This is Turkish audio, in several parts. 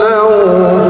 أو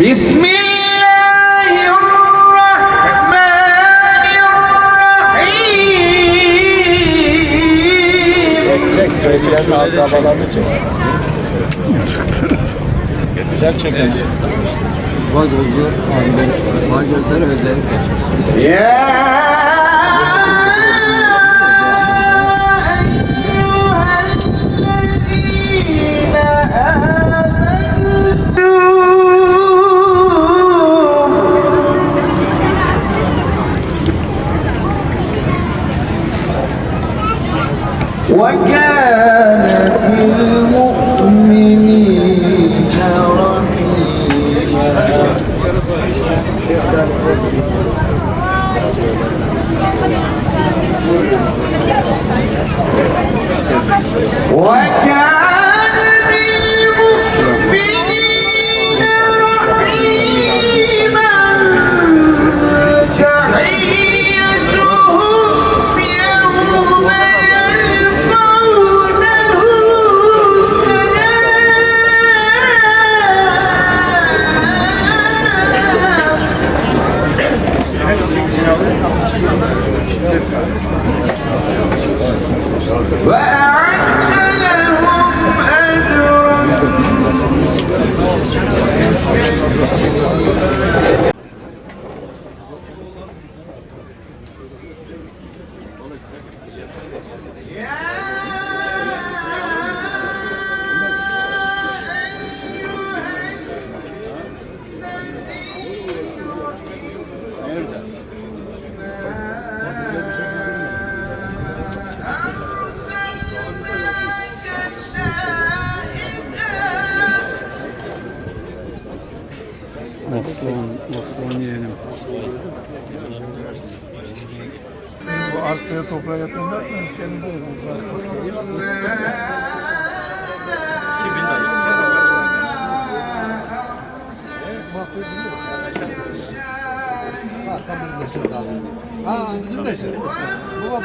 Bismillah. Güzel çekmiş. Vagozlar, vagozlar özellikle. Yeah! وكان بالمؤمنين رحيما.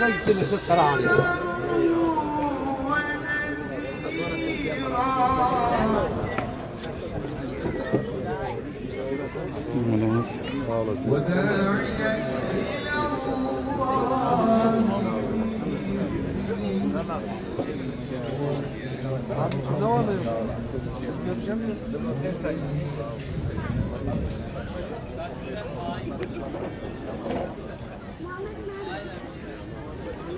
الربع يتم الصلاة عليه وداعيا إلى الله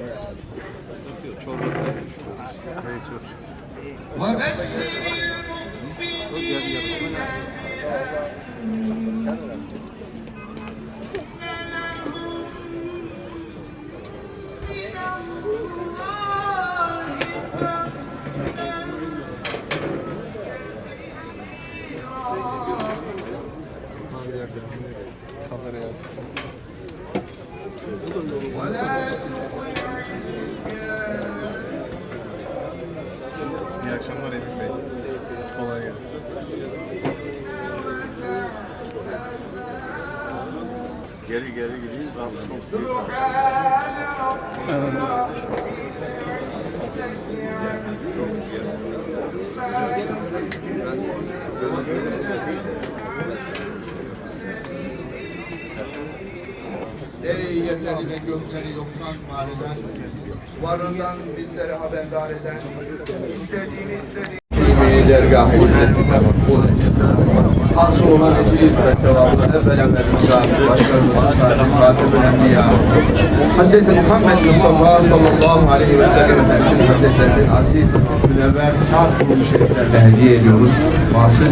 Yapıyor, çorba kaynatıyoruz. Evet, Geri geri büyük. Ey yerleri ve gökleri yoktan var eden, varından bizlere haberdar eden, istediğini istediğini dergah hizmetine Hasıl olan ecir ve sevabı evvela ve rızâ, başlarımızın Fatih. Muhammed Mustafa sallallahu aleyhi ve sellem Efendimiz Hazretlerinin aziz ve münevver şart kurulu şeriflerle hediye ediyoruz. Vasıl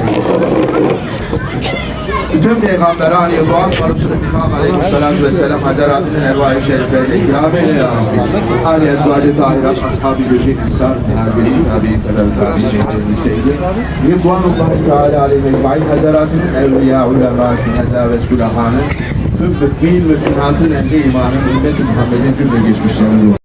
bütün peygamberani duan parasını İmam Aleyhisselatü Vesselam Hazretlerinin ervai şeriflerine ikram eyle ya Rabbi. Ali Ezvacı Tahirat, Ashab-ı Gülcü, İnsan, Tabi'in, Tabi'in, Tabi'in, Tabi'in, Tabi'in, Rıdvanullahi Teala aleyhi ecmaîn Hazretlerinin evliya, ulema, şühedâ ve sülahanın tüm mümin müminatın ehli imanın ümmet-i Muhammed'in cümle geçmişlerini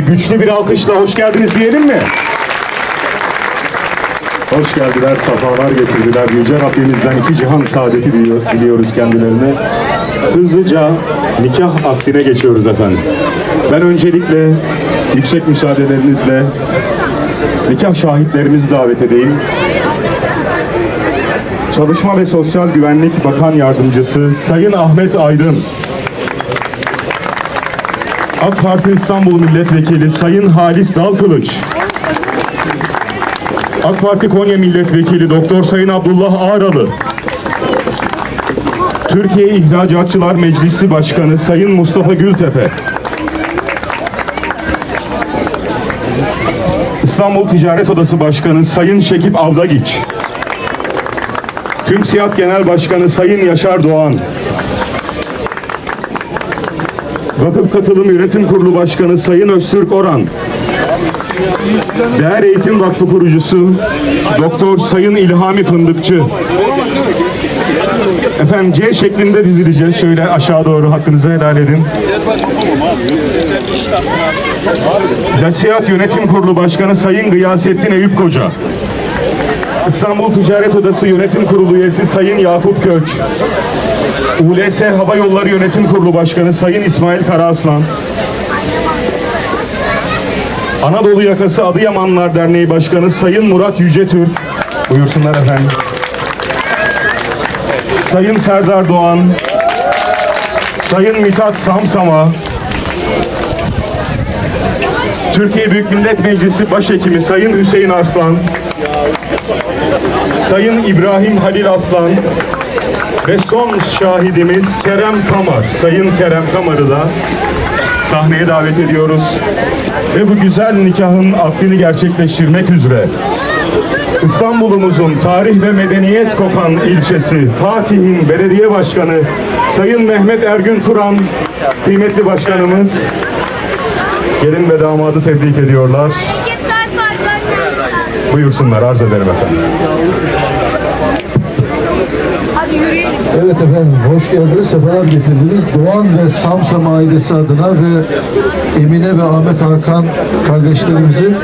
Güçlü bir alkışla hoş geldiniz diyelim mi? Hoş geldiler, safalar getirdiler. Yüce Rabbimizden iki cihan saadeti diliyor- diliyoruz kendilerine. Hızlıca nikah akdine geçiyoruz efendim. Ben öncelikle yüksek müsaadelerinizle nikah şahitlerimizi davet edeyim. Çalışma ve Sosyal Güvenlik Bakan Yardımcısı Sayın Ahmet Aydın. AK Parti İstanbul Milletvekili Sayın Halis Dalkılıç. AK Parti Konya Milletvekili Doktor Sayın Abdullah Ağralı. Türkiye İhracatçılar Meclisi Başkanı Sayın Mustafa Gültepe. İstanbul Ticaret Odası Başkanı Sayın Şekip Avdagiç. TÜMSİAD Genel Başkanı Sayın Yaşar Doğan. Vakıf Katılım Yönetim Kurulu Başkanı Sayın Öztürk Oran. Değer Eğitim Vakfı kurucusu Doktor Sayın İlhami Fındıkçı. Efendim C şeklinde dizileceğiz. Şöyle aşağı doğru hakkınızı helal edin. Lasiyat Yönetim Kurulu Başkanı Sayın Gıyasettin Eyüp Koca. İstanbul Ticaret Odası Yönetim Kurulu üyesi Sayın Yakup Kök. ULS Hava Yolları Yönetim Kurulu Başkanı Sayın İsmail Karaaslan. Anadolu Yakası Adıyamanlar Derneği Başkanı Sayın Murat Yücetürk. Buyursunlar efendim. Sayın Serdar Doğan. Sayın Mithat Samsama. Türkiye Büyük Millet Meclisi Başhekimi Sayın Hüseyin Arslan, Sayın İbrahim Halil Aslan ve son şahidimiz Kerem Kamar, Sayın Kerem Kamar'ı da sahneye davet ediyoruz. Ve bu güzel nikahın akdini gerçekleştirmek üzere İstanbul'umuzun tarih ve medeniyet kokan ilçesi Fatih'in belediye başkanı Sayın Mehmet Ergün Turan, kıymetli başkanımız gelin ve damadı tebrik ediyorlar. Buyursunlar arz ederim efendim. Evet efendim, hoş geldiniz, sefalar getirdiniz. Doğan ve Samsam ailesi adına ve Emine ve Ahmet Hakan kardeşlerimizin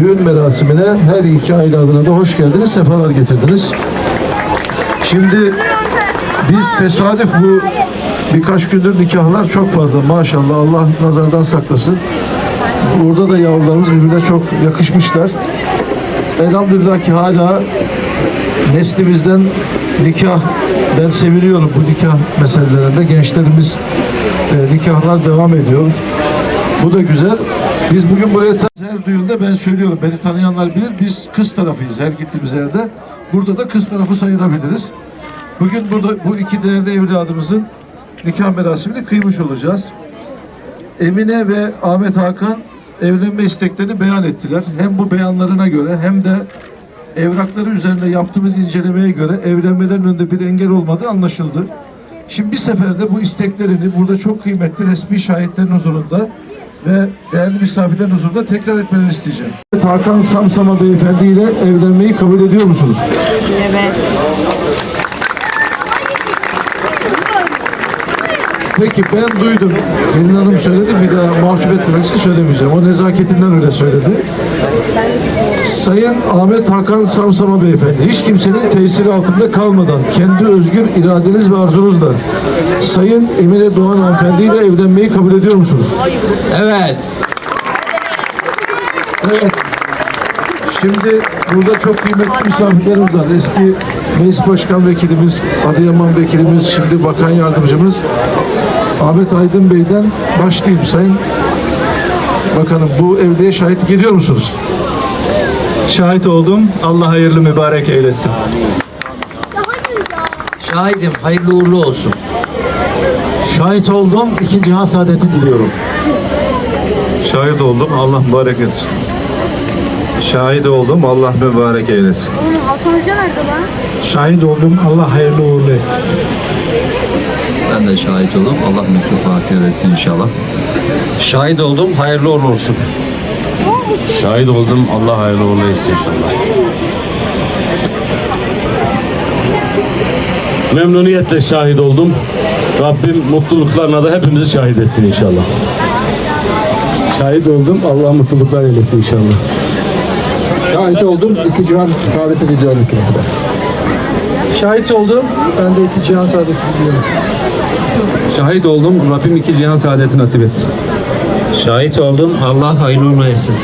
düğün merasimine her iki aile adına da hoş geldiniz, sefalar getirdiniz. Şimdi biz tesadüf bu birkaç gündür nikahlar çok fazla maşallah Allah nazardan saklasın. Burada da yavrularımız birbirine çok yakışmışlar. Elhamdülillah ki hala neslimizden nikah ben seviniyorum bu nikah meselelerinde gençlerimiz e, nikahlar devam ediyor. Bu da güzel. Biz bugün buraya her düğünde ben söylüyorum beni tanıyanlar bilir biz kız tarafıyız her gittiğimiz yerde. Burada da kız tarafı sayılabiliriz. Bugün burada bu iki değerli evladımızın nikah merasimini kıymış olacağız. Emine ve Ahmet Hakan evlenme isteklerini beyan ettiler. Hem bu beyanlarına göre hem de evrakları üzerinde yaptığımız incelemeye göre evlenmelerinin önünde bir engel olmadığı anlaşıldı. Şimdi bir seferde bu isteklerini burada çok kıymetli resmi şahitlerin huzurunda ve değerli misafirlerin huzurunda tekrar etmelerini isteyeceğim. Hakan Samsama Beyefendi ile evlenmeyi kabul ediyor musunuz? Peki ben duydum. Pelin Hanım söyledi bir daha mahcup etmemek için söylemeyeceğim. O nezaketinden öyle söyledi. Sayın Ahmet Hakan Samsama Beyefendi hiç kimsenin tesiri altında kalmadan kendi özgür iradeniz ve arzunuzla Sayın Emine Doğan Hanımefendi ile evlenmeyi kabul ediyor musunuz? Evet. Evet. Şimdi burada çok kıymetli misafirlerimiz var. Eski Meclis Başkan Vekilimiz, Adıyaman Vekilimiz, şimdi Bakan Yardımcımız Ahmet Aydın Bey'den başlayayım. Sayın Bakanım bu evliliğe şahitlik ediyor musunuz? Şahit oldum. Allah hayırlı mübarek eylesin. Şahidim hayırlı uğurlu olsun. Şahit oldum. İki cihan saadeti diliyorum. Şahit oldum. Allah mübarek etsin. Şahit oldum. Allah mübarek eylesin. Şahit oldum. Allah hayırlı uğurlu etsin. Ben de şahit oldum. Allah mükafat etsin inşallah. Şahit oldum. Hayırlı uğurlu olsun. Şahit oldum. Allah hayırlı uğurlu etsin inşallah. Memnuniyetle şahit oldum. Rabbim mutluluklarına da hepimizi şahit etsin inşallah. Şahit oldum. Allah mutluluklar eylesin inşallah. Şahit oldum. İki cihan saadet ediyorum ki. Şahit oldum. Ben de iki cihan saadeti diliyorum. Şahit oldum. Rabbim iki cihan saadeti nasip etsin. Şahit oldum. Allah hayırlı uğurlu etsin.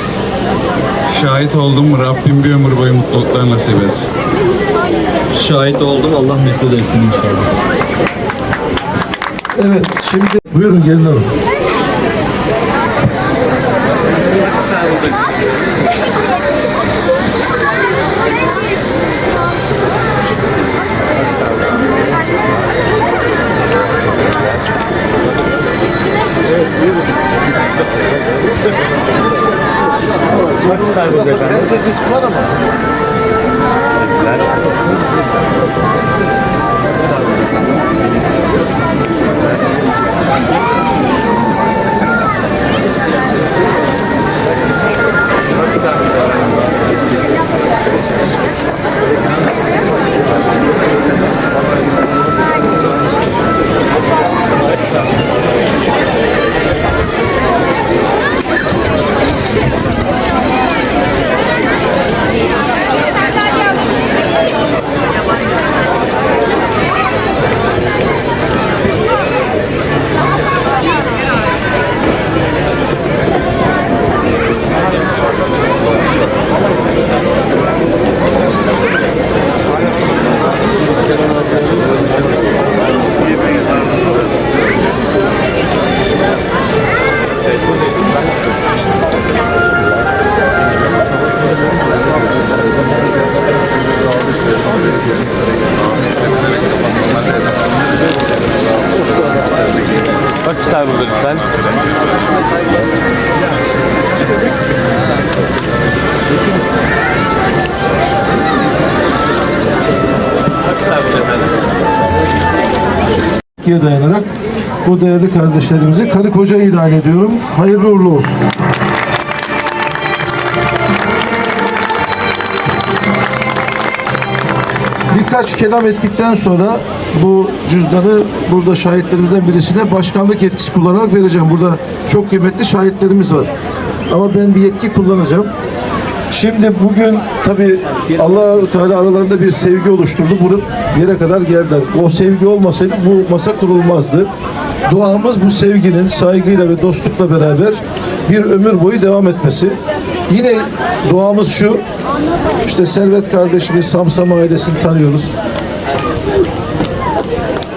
Şahit oldum. Rabbim bir ömür boyu mutluluklar nasip etsin. Şahit oldum. Allah mesut etsin inşallah. Evet şimdi buyurun gelin hanım. Kaç tane bu efendim? Teşekkürler. Ama. dayanarak bu değerli kardeşlerimizi karı koca ilan ediyorum. Hayırlı uğurlu olsun. Birkaç kelam ettikten sonra bu cüzdanı burada şahitlerimizden birisine başkanlık yetkisi kullanarak vereceğim. Burada çok kıymetli şahitlerimiz var. Ama ben bir yetki kullanacağım. Şimdi bugün tabi allah Teala aralarında bir sevgi oluşturdu. Bunu yere kadar geldiler. O sevgi olmasaydı bu masa kurulmazdı. Duamız bu sevginin saygıyla ve dostlukla beraber bir ömür boyu devam etmesi. Yine duamız şu. İşte Servet kardeşimiz Samsam ailesini tanıyoruz.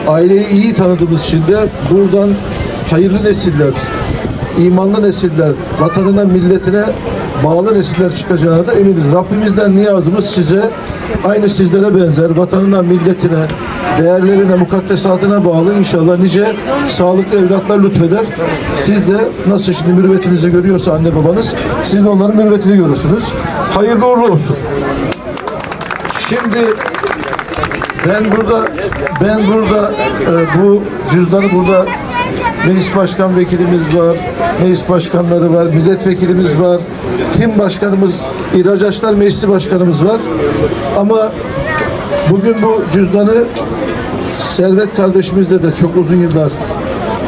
Aileyi iyi tanıdığımız için de buradan hayırlı nesiller, imanlı nesiller, vatanına, milletine bağlı nesiller çıkacağına da eminiz. Rabbimizden niyazımız size aynı sizlere benzer, vatanına, milletine, değerlerine, mukaddesatına bağlı inşallah nice sağlıklı evlatlar lütfeder. Siz de nasıl şimdi mürüvvetinizi görüyorsa anne babanız, siz de onların mürüvvetini görürsünüz. Hayırlı uğurlu olsun. Şimdi ben burada ben burada e, bu cüzdanı burada meclis başkan vekilimiz var, meclis başkanları var, milletvekilimiz var, tim başkanımız, İhracatçılar Meclisi başkanımız var. Ama bugün bu cüzdanı Servet kardeşimizle de çok uzun yıllar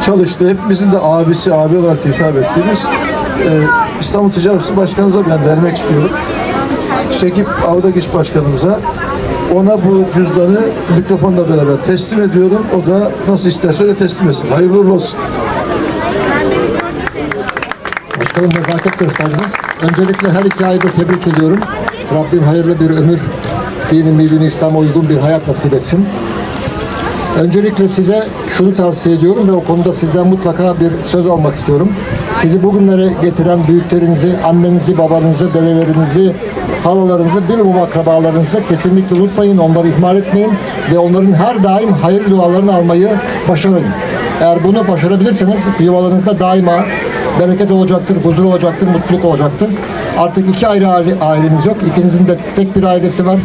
çalıştı. Hepimizin de abisi, abi olarak hitap ettiğimiz e, İstanbul Ticaret Başkanımıza ben vermek istiyorum. Şekip Avdagiç Başkanımıza ona bu cüzdanı mikrofonla beraber teslim ediyorum. O da nasıl isterse öyle teslim etsin. Hayırlı olsun. Başkanım nezaket gösterdiniz. Öncelikle her iki ayda tebrik ediyorum. Rabbim hayırlı bir ömür, dini milli İslam'a uygun bir hayat nasip etsin. Öncelikle size şunu tavsiye ediyorum ve o konuda sizden mutlaka bir söz almak istiyorum. Sizi bugünlere getiren büyüklerinizi, annenizi, babanızı, dedelerinizi, halalarınızı, bilumum akrabalarınızı kesinlikle unutmayın, onları ihmal etmeyin ve onların her daim hayırlı dualarını almayı başarın. Eğer bunu başarabilirseniz yuvalarınızda daima bereket olacaktır, huzur olacaktır, mutluluk olacaktır. Artık iki ayrı aile- aileniz yok. İkinizin de tek bir ailesi var.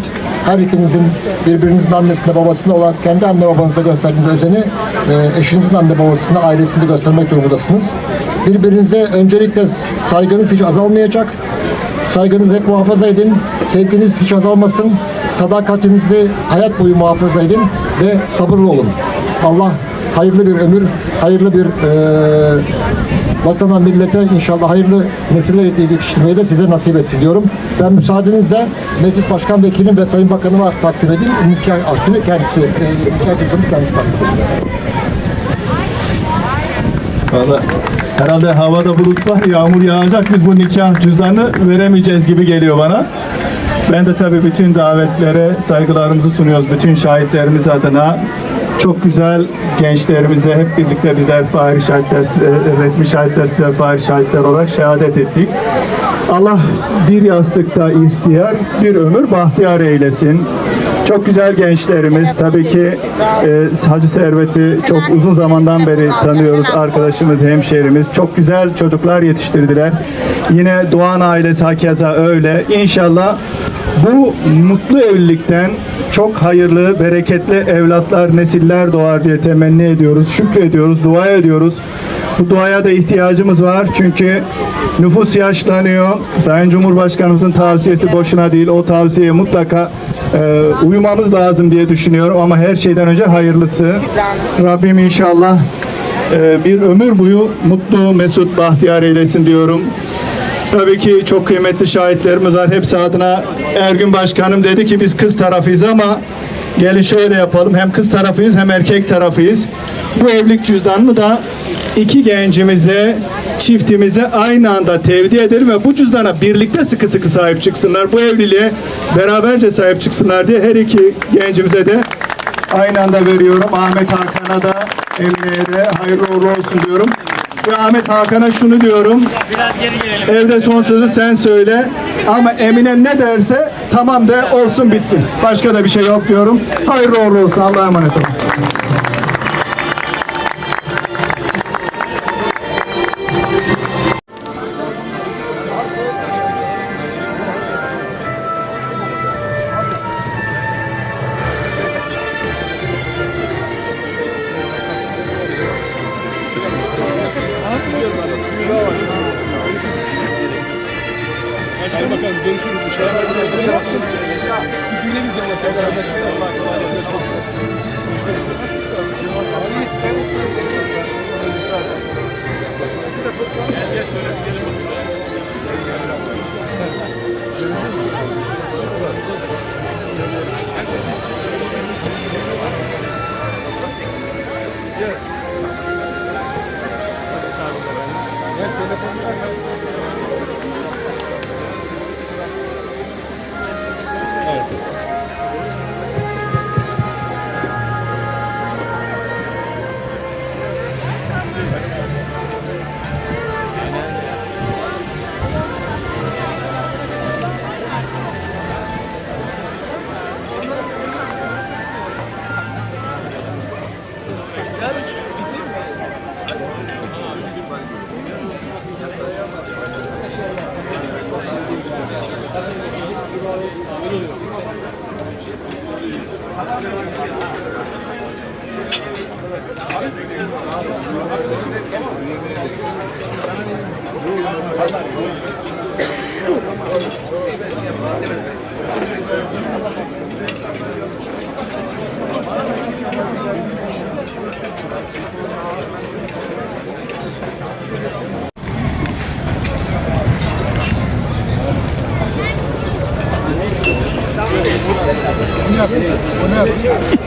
Her ikinizin birbirinizin annesinde babasında olan kendi anne babanızda gösterdiğiniz özeni e, eşinizin anne babasında ailesinde göstermek durumundasınız. Birbirinize öncelikle saygınız hiç azalmayacak. Saygınızı hep muhafaza edin. Sevginiz hiç azalmasın. Sadakatinizi hayat boyu muhafaza edin ve sabırlı olun. Allah hayırlı bir ömür, hayırlı bir eee vatana, millete inşallah hayırlı nesiller yetiştirmeyi de size nasip etsin diyorum. Ben müsaadenizle Meclis Başkan Vekilim ve Sayın Bakanıma takdim edeyim. Nikah aktını kendisi, e, nikah kendisi takdim etsin. Valla herhalde havada bulut var, yağmur yağacak. Biz bu nikah cüzdanını veremeyeceğiz gibi geliyor bana. Ben de tabii bütün davetlere saygılarımızı sunuyoruz. Bütün şahitlerimiz adına. Çok güzel gençlerimize hep birlikte bizler fahri şahitler, resmi şahitler, size fahri şahitler olarak şehadet ettik. Allah bir yastıkta ihtiyar, bir ömür bahtiyar eylesin. Çok güzel gençlerimiz. Tabii ki e, Hacı Servet'i çok uzun zamandan beri tanıyoruz. Arkadaşımız, hemşehrimiz. Çok güzel çocuklar yetiştirdiler. Yine Doğan ailesi hakeza öyle. İnşallah bu mutlu evlilikten çok hayırlı, bereketli evlatlar, nesiller doğar diye temenni ediyoruz. Şükrediyoruz, dua ediyoruz. Bu duaya da ihtiyacımız var çünkü nüfus yaşlanıyor. Sayın Cumhurbaşkanımızın tavsiyesi boşuna değil. O tavsiyeye mutlaka e, uymamız lazım diye düşünüyorum ama her şeyden önce hayırlısı. Rabbim inşallah e, bir ömür boyu mutlu, mesut, bahtiyar eylesin diyorum. Tabii ki çok kıymetli şahitlerimiz var. Hepsi adına Ergün Başkanım dedi ki biz kız tarafıyız ama gelin şöyle yapalım. Hem kız tarafıyız hem erkek tarafıyız. Bu evlilik cüzdanını da iki gencimize, çiftimize aynı anda tevdi edelim ve bu cüzdana birlikte sıkı sıkı sahip çıksınlar. Bu evliliğe beraberce sahip çıksınlar diye her iki gencimize de aynı anda veriyorum. Ahmet Hakan'a da Emine'ye de hayırlı uğurlu olsun diyorum. Ve Ahmet Hakan'a şunu diyorum. Evde son sözü sen söyle. Ama Emine ne derse tamam de olsun bitsin. Başka da bir şey yok diyorum. Hayırlı uğurlu olsun. Allah'a emanet olun. Bunu yap, bunu yap.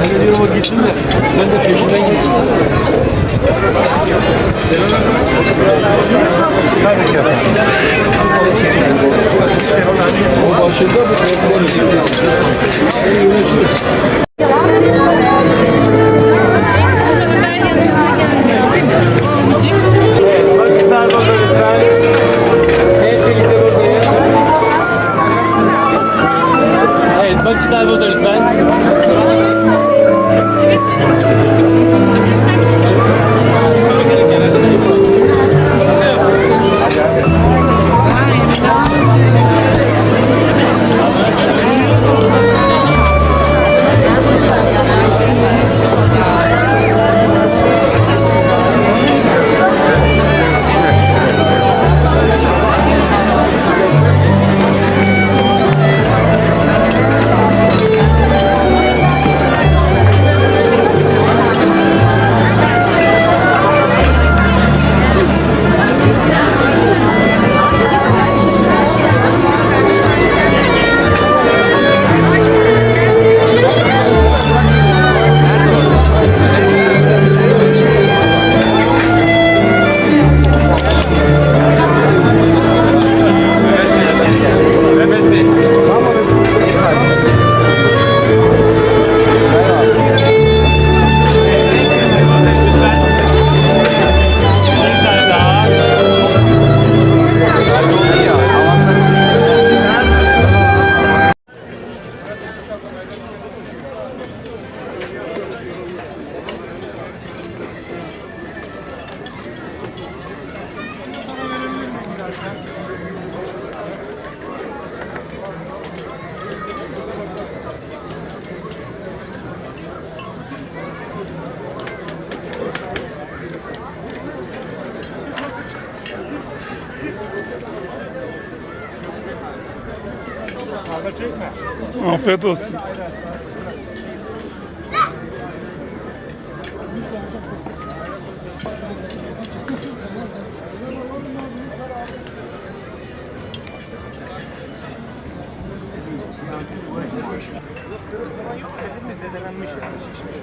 Ben de diyorum o gitsin de ben de peşinden gideyim. O başında bu problem. Afiyet olsun. zedelenmiş yani şişmiş.